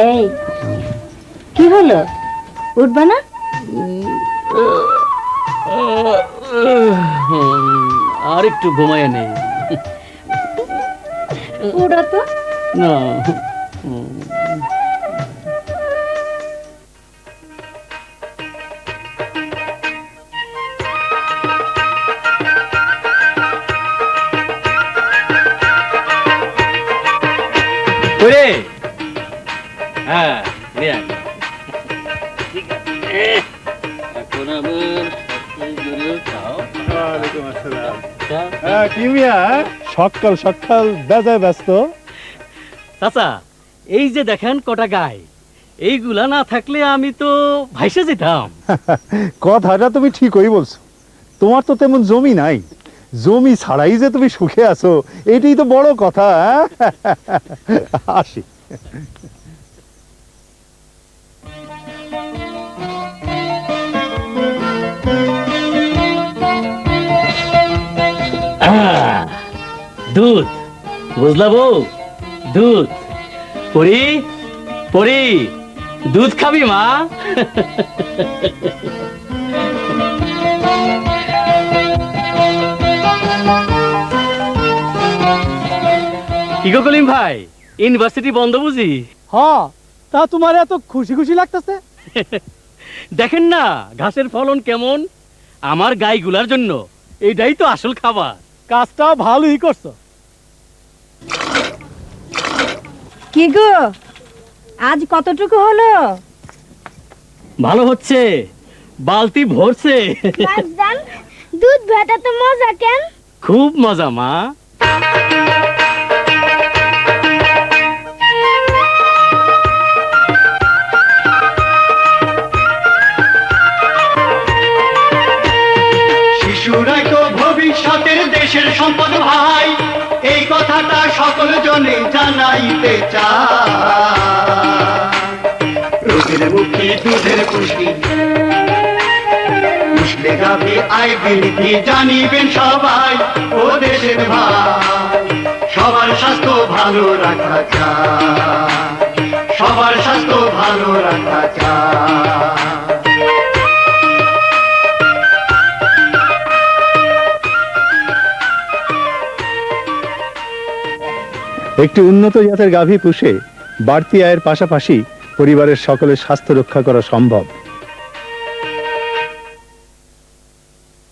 এই কি হলো? উঠবা না? আর একটু ঘুমায় নেই উঠো তো। না। ওরে হ্যাঁ ঠিক আছে। এখন। চা। হ্যাঁ, মিয়া সকাল সকাল বেজায় ব্যস্ত চাচা এই যে দেখেন কটা গাই এইগুলা না থাকলে আমি তো ভাইসে যেতাম কথাটা তুমি ঠিকই বলছো তোমার তো তেমন জমি নাই জমি ছাড়াই যে তুমি সুখে আছো এটাই তো বড় কথা হ্যাঁ? আসি দুধ। বুঝলা বউ? দুধ। পরি পরি দুধ খাবি মা। কি গো কলিম ভাই? ইউনিভার্সিটি বন্ধ বুঝি? হ্যাঁ তা তোমার এত খুশি খুশি লাগতেছে? দেখেন না ঘাসের ফলন কেমন? আমার গাইগুলার জন্য এটাই তো আসল খাবার। কাজটা ভালোই করছ। কি গো? আজ কতটুকু হলো? ভালো হচ্ছে। বালতি ভরছে। দুধ ভাটা তো মজা কেন? খুব মজা মা। শিশুরাই তো ভবিষ্যতের দেশের সম্পদ ভাই, এই কথাটা সকল জনে জানাইতে রোগের মুক্তি দুধের বৃদ্ধি জানিবেন সবাই, ও দেশের ভাই। সবার স্বাস্থ্য ভালো রাখা চায় সবার স্বাস্থ্য ভালো রাখা চায় একটি উন্নত জাতের গাভী পুষে বাড়তি আয়ের পাশাপাশি পরিবারের সকলের স্বাস্থ্য রক্ষা করা সম্ভব।